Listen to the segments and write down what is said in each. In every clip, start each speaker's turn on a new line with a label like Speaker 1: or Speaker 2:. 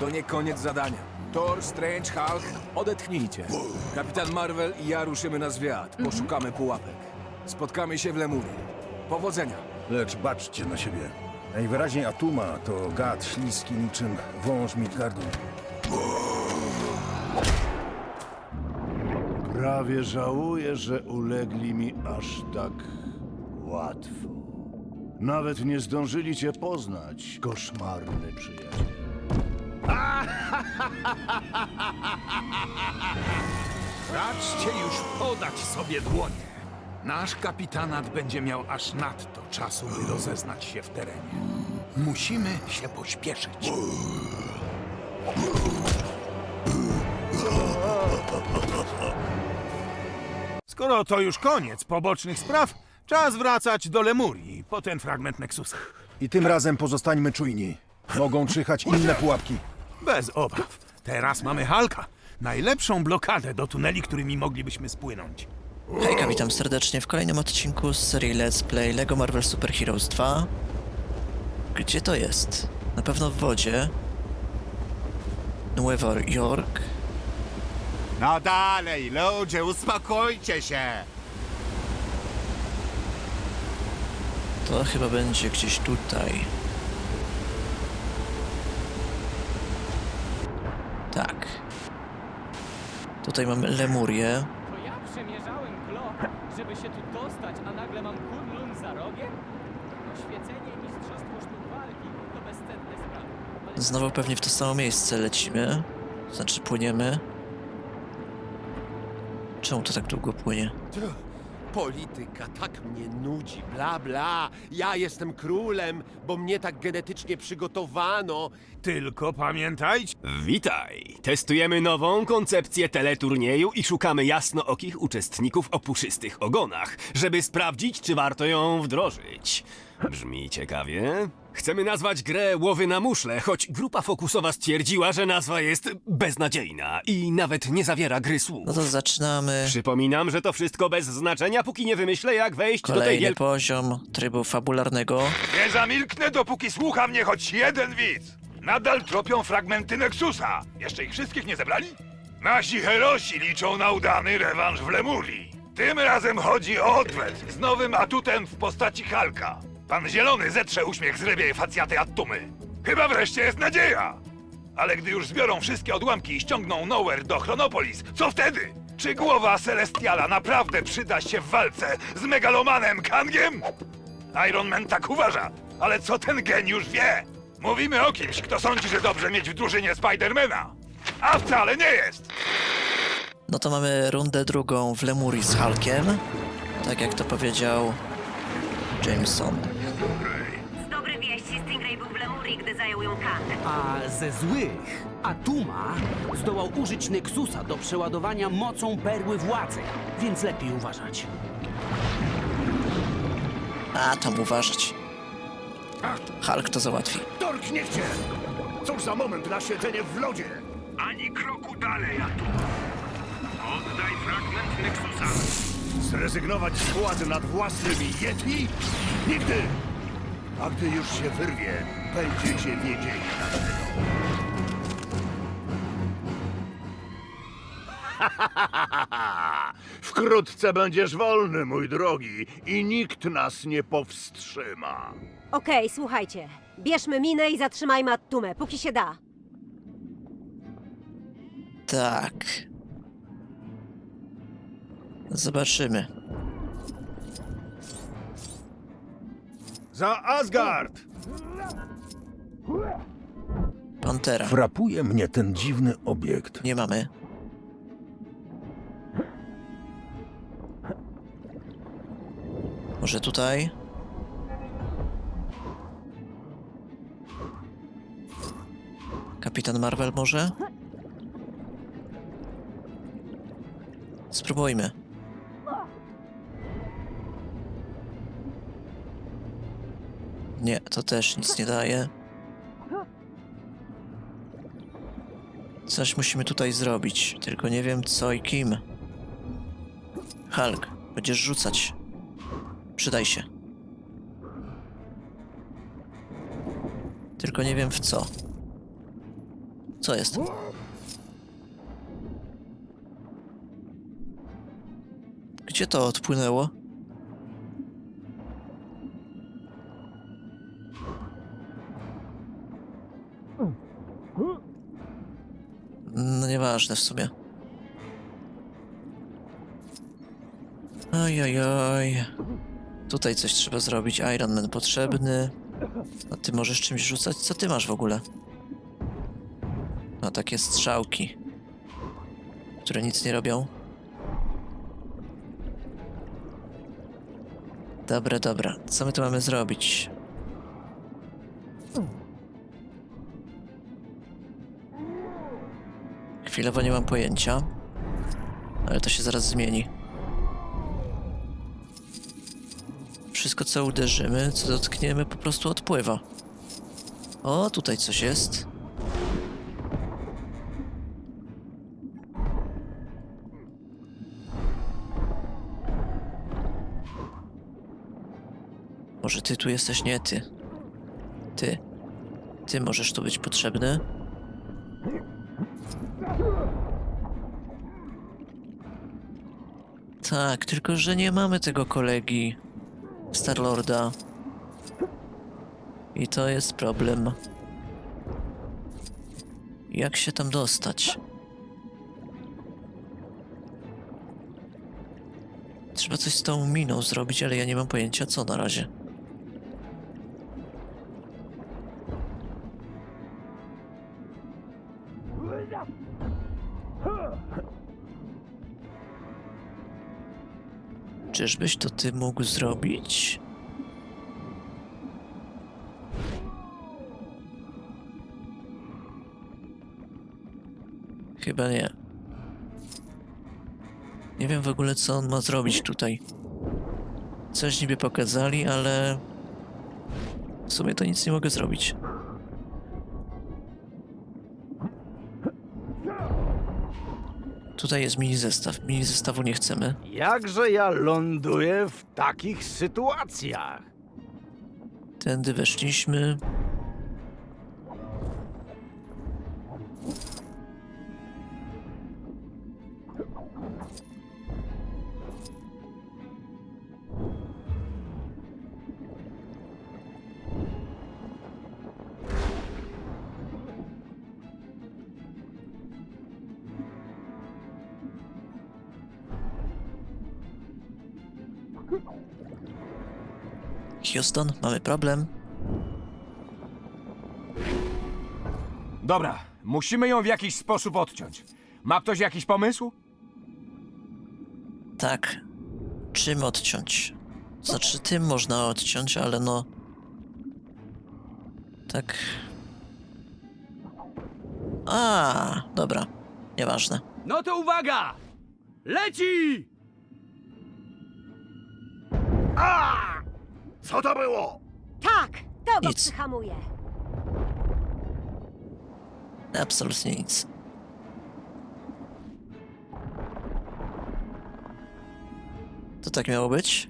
Speaker 1: To nie koniec zadania. Thor, Strange, Hulk, odetchnijcie. Kapitan Marvel i ja ruszymy na zwiat. Poszukamy pułapek. Spotkamy się w Lemurii. Powodzenia.
Speaker 2: Lecz baczcie na siebie. Najwyraźniej Atuma to gad śliski niczym wąż Midgardu.
Speaker 3: Prawie żałuję, że ulegli mi aż tak łatwo. Nawet nie zdążyli cię poznać, koszmarny przyjaciel.
Speaker 4: Raczcie już podać sobie dłonie. Nasz kapitanat będzie miał aż nadto czasu, by rozeznać się w terenie. Musimy się pośpieszyć. Skoro to już koniec pobocznych spraw, czas wracać do Lemurii po ten fragment Nexusa.
Speaker 2: I tym razem pozostańmy czujni. Mogą czyhać inne pułapki.
Speaker 4: Bez obaw. Teraz mamy Halka. Najlepszą blokadę do tuneli, którymi moglibyśmy spłynąć.
Speaker 5: Hejka, witam serdecznie w kolejnym odcinku z serii Let's Play LEGO Marvel Super Heroes 2. Gdzie to jest? Na pewno w wodzie. Nueva York.
Speaker 6: No dalej, ludzie, uspokójcie się!
Speaker 5: To chyba będzie gdzieś tutaj. Tak. Tutaj mamy Lemurię.
Speaker 7: To ja przemierzałem glob, żeby się tu dostać, a nagle mam za rogiem? Oświecenie i mistrzostwo sztuk walki to bezcenne sprawy. Ale
Speaker 5: Znowu pewnie w to samo miejsce lecimy. Znaczy płyniemy. Czemu to tak długo płynie?
Speaker 6: Polityka tak mnie nudzi, bla bla. Ja jestem królem, bo mnie tak genetycznie przygotowano.
Speaker 4: Tylko pamiętajcie,
Speaker 8: Witaj! Testujemy nową koncepcję teleturnieju i szukamy jasnookich uczestników o puszystych ogonach, żeby sprawdzić, czy warto ją wdrożyć. Brzmi ciekawie. Chcemy nazwać grę Łowy na muszle, choć grupa fokusowa stwierdziła, że nazwa jest beznadziejna i nawet nie zawiera gry słów.
Speaker 5: No to zaczynamy.
Speaker 8: Przypominam, że to wszystko bez znaczenia, póki nie wymyślę, jak wejść do tej
Speaker 5: Kolejny
Speaker 8: wielkiej...
Speaker 5: poziom trybu fabularnego.
Speaker 9: Nie zamilknę, dopóki słucha mnie choć jeden widz. Nadal tropią fragmenty Nexusa. Jeszcze ich wszystkich nie zebrali? Nasi herosi liczą na udany rewanż w Lemurii. Tym razem chodzi o odwet z nowym atutem w postaci Halka. Pan Zielony zetrze uśmiech z rybiej facjaty Attumy. Chyba wreszcie jest nadzieja. Ale gdy już zbiorą wszystkie odłamki i ściągną Nowhere do Chronopolis, co wtedy? Czy głowa Celestiala naprawdę przyda się w walce z megalomanem Kangiem? Iron Man tak uważa, ale co ten geniusz wie? Mówimy o kimś, kto sądzi, że dobrze mieć w drużynie Spidermana. A wcale nie jest!
Speaker 5: No to mamy rundę drugą w Lemurii z Hulkiem. Tak jak to powiedział Jameson.
Speaker 10: Z dobrej wieści Stingray był w Lemurii, gdy zajął ją Kang.
Speaker 11: A ze złych Atuma zdołał użyć Nexusa do przeładowania mocą perły władzy, więc lepiej uważać.
Speaker 5: A tam uważać. Hulk to załatwi.
Speaker 3: Dorknie cię! Cóż za moment na siedzenie w lodzie!
Speaker 9: Ani kroku dalej, Atu. Oddaj fragment Nexusa.
Speaker 3: Zrezygnować z władzy nad własnymi Yeti? Nigdy! A gdy już się wyrwie, będziecie wiedzieli dlaczego. Wkrótce będziesz wolny, mój drogi, i nikt nas nie powstrzyma.
Speaker 10: Okej, słuchajcie. Bierzmy minę i zatrzymajmy Attumę, póki się da.
Speaker 5: Tak. Zobaczymy.
Speaker 2: Za Asgard!
Speaker 5: Pantera.
Speaker 2: Frapuje mnie ten dziwny obiekt.
Speaker 5: Nie mamy. Może tutaj? Kapitan Marvel może? Spróbujmy. Nie, to też nic nie daje. Coś musimy tutaj zrobić, tylko nie wiem co i kim. Hulk, będziesz rzucać. Przydaj się. Tylko nie wiem w co. Co jest? Gdzie to odpłynęło? Nieważne w sumie. Oj, oj, oj. Tutaj coś trzeba zrobić. Iron Man potrzebny. A ty możesz czymś rzucać? Co ty masz w ogóle? No takie strzałki. Które nic nie robią. Dobra, dobra. Co my tu mamy zrobić? Chwilowo nie mam pojęcia. Ale to się zaraz zmieni. Wszystko co uderzymy, co dotkniemy, po prostu odpływa. O, tutaj coś jest. Może ty tu jesteś, nie ty. Ty. Ty możesz tu być potrzebny. Tak, tylko że nie mamy tego kolegi Starlorda. I to jest problem. Jak się tam dostać? Trzeba coś z tą miną zrobić, ale ja nie mam pojęcia co na razie. Czyżbyś to ty mógł zrobić? Chyba nie. Nie wiem w ogóle co on ma zrobić tutaj. Coś niby pokazali, ale... W sumie to nic nie mogę zrobić. Tutaj jest mini zestaw. Mini zestawu nie chcemy.
Speaker 12: Jakże ja ląduję w takich sytuacjach?
Speaker 5: Tędy weszliśmy. Houston, mamy problem.
Speaker 1: Dobra, musimy ją w jakiś sposób odciąć. Ma ktoś jakiś pomysł?
Speaker 5: Tak. Czym odciąć? Znaczy, tym można odciąć, ale no. Tak. A, dobra. Nieważne.
Speaker 11: No to uwaga! Leci!
Speaker 3: Co to było?
Speaker 10: Tak, to go
Speaker 5: Nic.
Speaker 10: przyhamuje.
Speaker 5: Absolutnie nic. To tak miało być?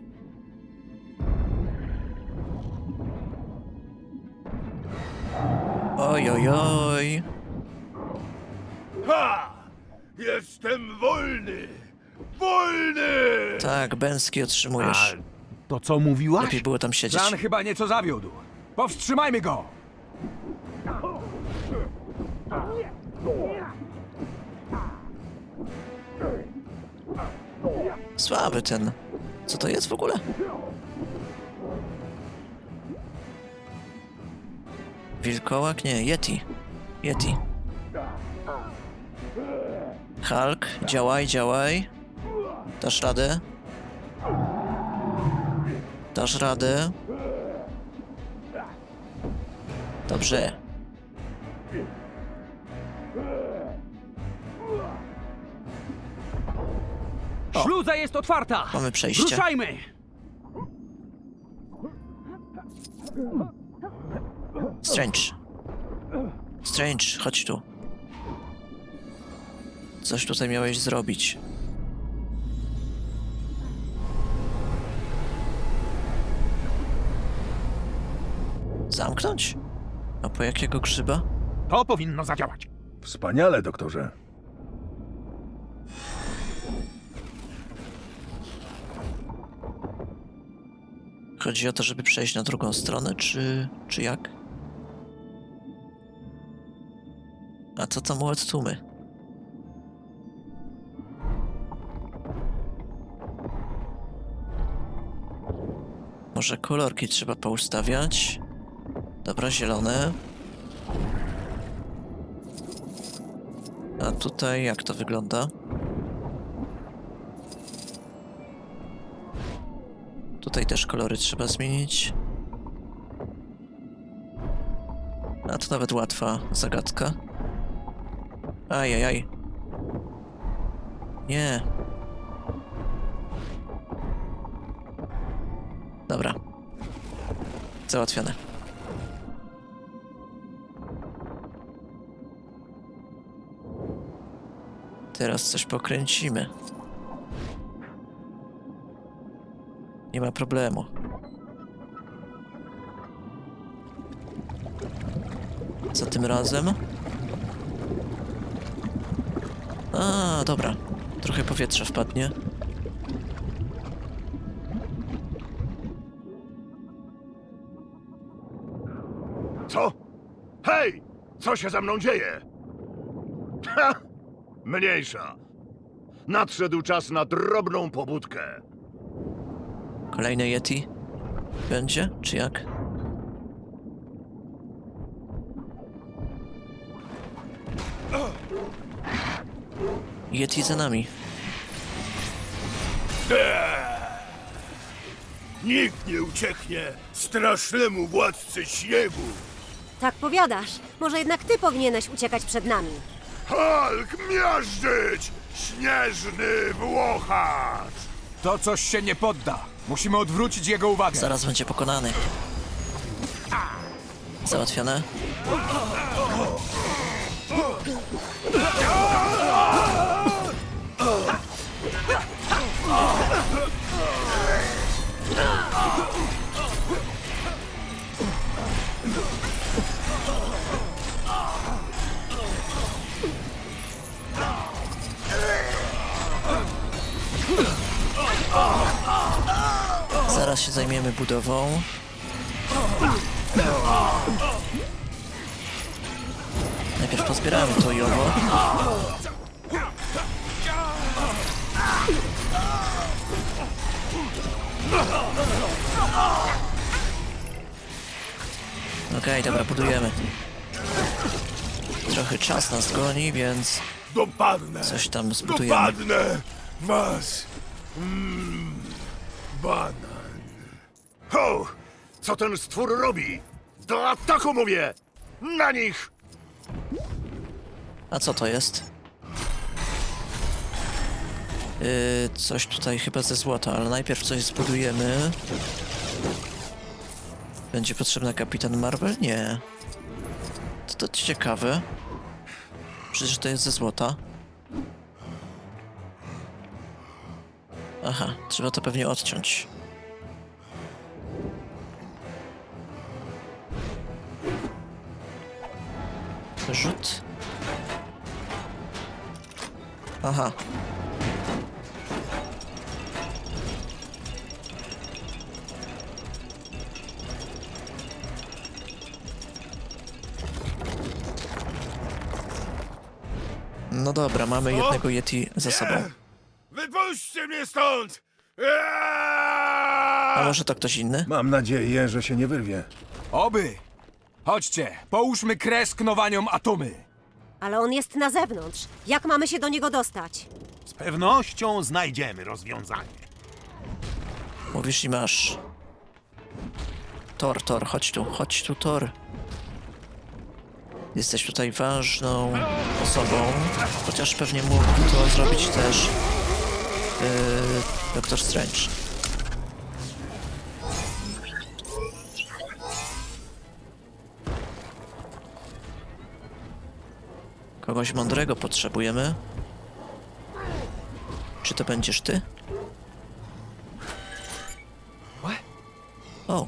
Speaker 5: Oj, oj, oj.
Speaker 3: Ha! Jestem wolny! Wolny!
Speaker 5: Tak, bęski otrzymujesz.
Speaker 12: To co mówiłaś?
Speaker 5: Lepiej było tam siedzieć.
Speaker 1: Plan chyba nieco zawiódł. Powstrzymajmy go!
Speaker 5: Słaby ten. Co to jest w ogóle? Wilkołak? Nie, Yeti. Yeti. Hulk, działaj, działaj. Dasz radę. Dasz radę. Dobrze.
Speaker 11: Śluza jest otwarta!
Speaker 5: Mamy przejście.
Speaker 11: Ruszajmy!
Speaker 5: Strange. Strange, chodź tu. Coś tutaj miałeś zrobić. Zamknąć? A po jakiego grzyba?
Speaker 4: To powinno zadziałać.
Speaker 2: Wspaniale, doktorze.
Speaker 5: Chodzi o to, żeby przejść na drugą stronę, czy, czy jak? A co tam u tłumy? Może kolorki trzeba poustawiać? Dobra, zielone. A tutaj jak to wygląda? Tutaj też kolory trzeba zmienić. A to nawet łatwa zagadka. Ajajaj. Nie. Dobra. Załatwione. Teraz coś pokręcimy. Nie ma problemu. Co tym razem? A, dobra. Trochę powietrza wpadnie.
Speaker 3: Co? Hej! Co się ze mną dzieje? Mniejsza. Nadszedł czas na drobną pobudkę.
Speaker 5: Kolejne Yeti? Będzie? Czy jak? Yeti za nami.
Speaker 3: Nikt nie ucieknie strasznemu władcy śniegu.
Speaker 10: Tak powiadasz. Może jednak ty powinieneś uciekać przed nami.
Speaker 3: Hulk miażdżyć! Śnieżny włochacz!
Speaker 1: To coś się nie podda. Musimy odwrócić jego uwagę.
Speaker 5: Zaraz będzie pokonany. Załatwione? Zaraz się zajmiemy budową. Najpierw pozbieramy to i owo. Okej, dobra, budujemy. Trochę czas nas goni, więc
Speaker 3: Dopadnę!
Speaker 5: coś tam zbudujemy.
Speaker 3: Dopadnę was! Mm, banan. Ho! Co ten stwór robi? Do ataku mówię! Na nich!
Speaker 5: A co to jest? Yy, coś tutaj chyba ze złota, ale najpierw coś zbudujemy. Będzie potrzebna kapitan Marvel? Nie. To, to ciekawe. Przecież to jest ze złota. Aha, trzeba to pewnie odciąć. Rzut. Aha. No dobra, mamy jednego Yeti za sobą.
Speaker 3: Wypuśćcie mnie stąd!
Speaker 5: A może to ktoś inny?
Speaker 2: Mam nadzieję, że się nie wyrwie.
Speaker 1: Oby! Chodźcie, połóżmy kres knowaniom atomy.
Speaker 10: Ale on jest na zewnątrz. Jak mamy się do niego dostać?
Speaker 3: Z pewnością znajdziemy rozwiązanie.
Speaker 5: Mówisz i masz. Tor, Tor, chodź tu, chodź tu, Tor. Jesteś tutaj ważną osobą, chociaż pewnie mógłby to zrobić też yy, Doktor Strange. Kogoś mądrego potrzebujemy. Czy to będziesz ty? O.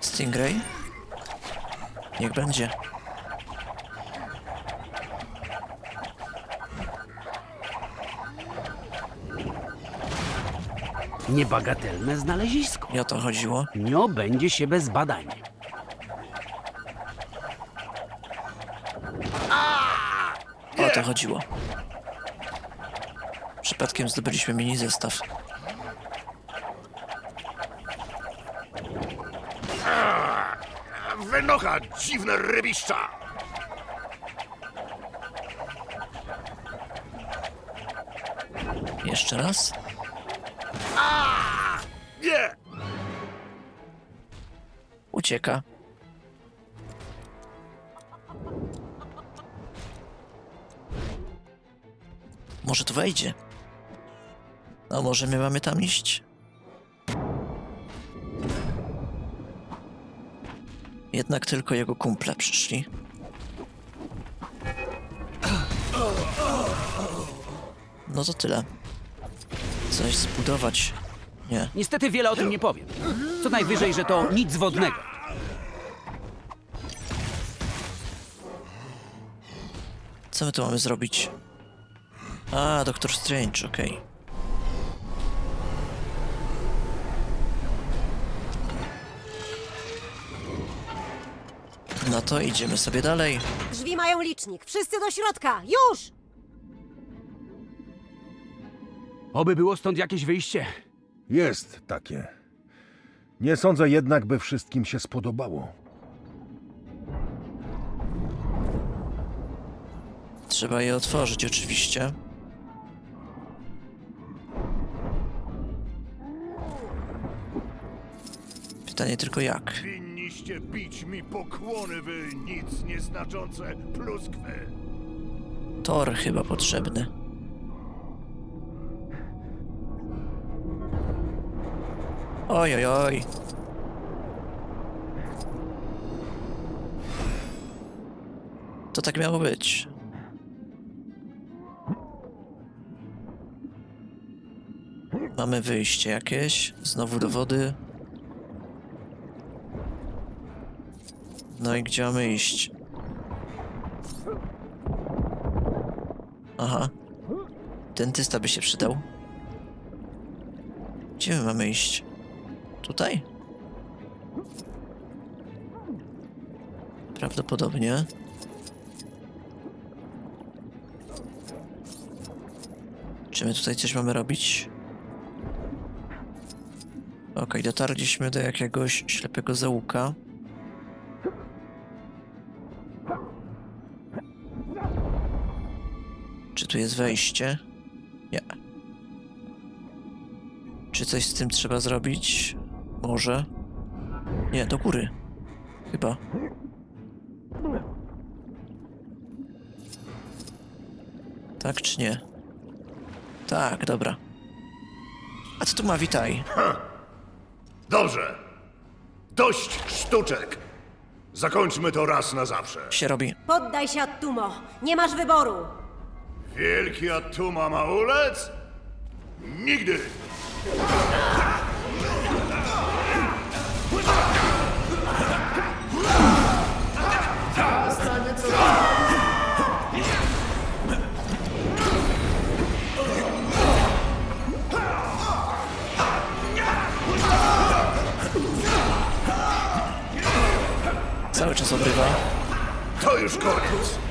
Speaker 5: Stingray? Niech będzie.
Speaker 11: Niebagatelne znalezisko.
Speaker 5: Nie o to chodziło.
Speaker 11: Nie obędzie się bez badań.
Speaker 5: O to chodziło. Przypadkiem zdobyliśmy mini zestaw.
Speaker 3: Wynocha, dziwne rybiszcza!
Speaker 5: Jeszcze raz.
Speaker 3: Nie!
Speaker 5: Ucieka. Może tu wejdzie? A może my mamy tam iść? Jednak tylko jego kumple przyszli. No to tyle. Coś zbudować. Nie.
Speaker 11: Niestety wiele o tym nie powiem. Co najwyżej, że to nic wodnego.
Speaker 5: Co my tu mamy zrobić? A, Doktor Strange, okej. No to idziemy sobie dalej.
Speaker 10: Drzwi mają licznik. Wszyscy do środka. Już!
Speaker 11: Oby było stąd jakieś wyjście.
Speaker 2: Jest takie. Nie sądzę jednak, by wszystkim się spodobało.
Speaker 5: Trzeba je otworzyć oczywiście. Pytanie tylko jak.
Speaker 3: Winniście bić mi pokłony, wy nic nieznaczące pluskwy.
Speaker 5: Tor chyba potrzebny. Oj, oj, oj. To tak miało być. Mamy wyjście jakieś. Znowu do wody. No i gdzie mamy iść? Aha. Dentysta by się przydał. Gdzie my mamy iść? Tutaj? Prawdopodobnie. Czy my tutaj coś mamy robić? Okej, dotarliśmy do jakiegoś ślepego zaułka. Czy tu jest wejście? Nie. Czy coś z tym trzeba zrobić? Może. Nie, do góry. Chyba. Tak czy nie? Tak, dobra. A co tu ma witaj?
Speaker 3: Dobrze. Dość sztuczek. Zakończmy to raz na zawsze.
Speaker 5: Się robi.
Speaker 10: Poddaj się, Attumo. Nie masz wyboru.
Speaker 3: Wielki Atuma ma ulec? Nigdy!
Speaker 5: Cały czas obrywa.
Speaker 3: To już koniec.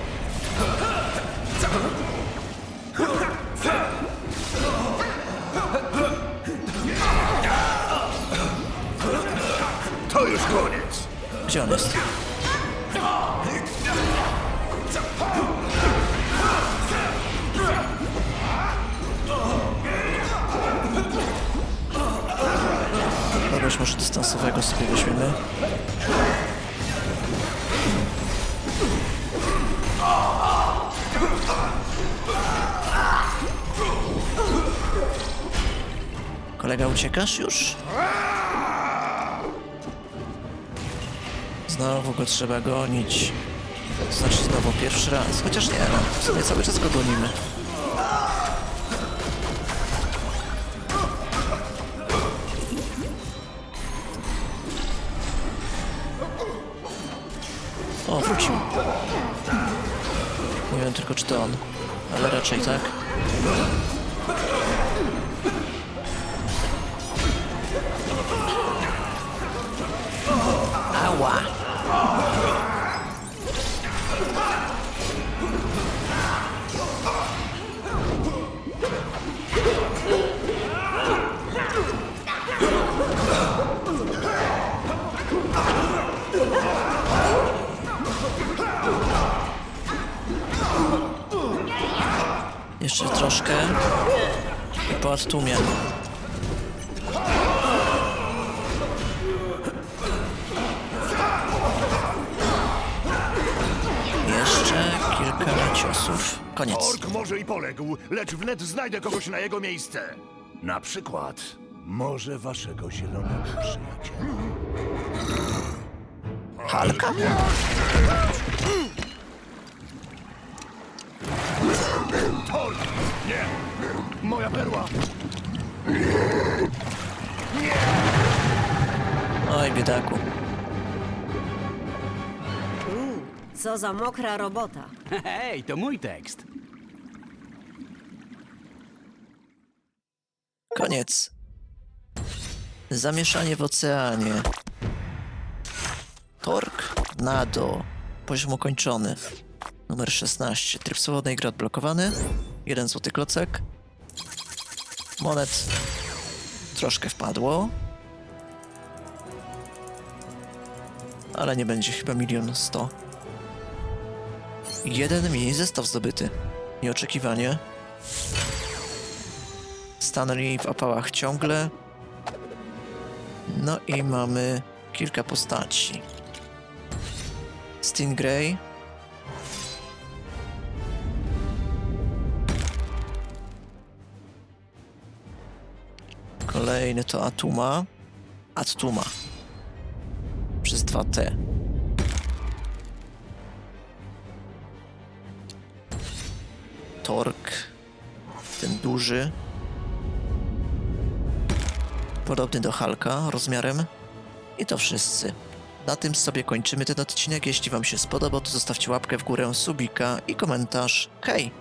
Speaker 5: Uciekasz już? Znowu go trzeba gonić. Znaczy znowu pierwszy raz. Chociaż nie, no, w sumie cały czas go gonimy. O, wrócił. Nie wiem tylko, czy to on. Ale raczej tak. Ała! Jeszcze troszkę. I po Koniec.
Speaker 3: Ork może i poległ, lecz wnet znajdę kogoś na jego miejsce. Na przykład może waszego zielonego przyjaciela.
Speaker 5: Halka?
Speaker 3: Ork! Nie! Moja perła!
Speaker 5: Oj, biedaku.
Speaker 10: Co za mokra robota.
Speaker 11: Hej, to mój tekst.
Speaker 5: Koniec. Zamieszanie w oceanie. Tork. Nado. Poziom ukończony. Numer 16. Tryb swobodnej gry odblokowany. Jeden złoty klocek. Monet troszkę wpadło. Ale nie będzie chyba milion sto. Jeden mini zestaw zdobyty. Nieoczekiwanie. Stanley w opałach ciągle. No i mamy kilka postaci. Stingray. Kolejny to Atuma. Atuma. Przez 2T. Tork. Ten duży. Podobny do Halka rozmiarem. I to wszyscy. Na tym sobie kończymy ten odcinek. Jeśli Wam się spodobał, to zostawcie łapkę w górę, subika i komentarz. Hej!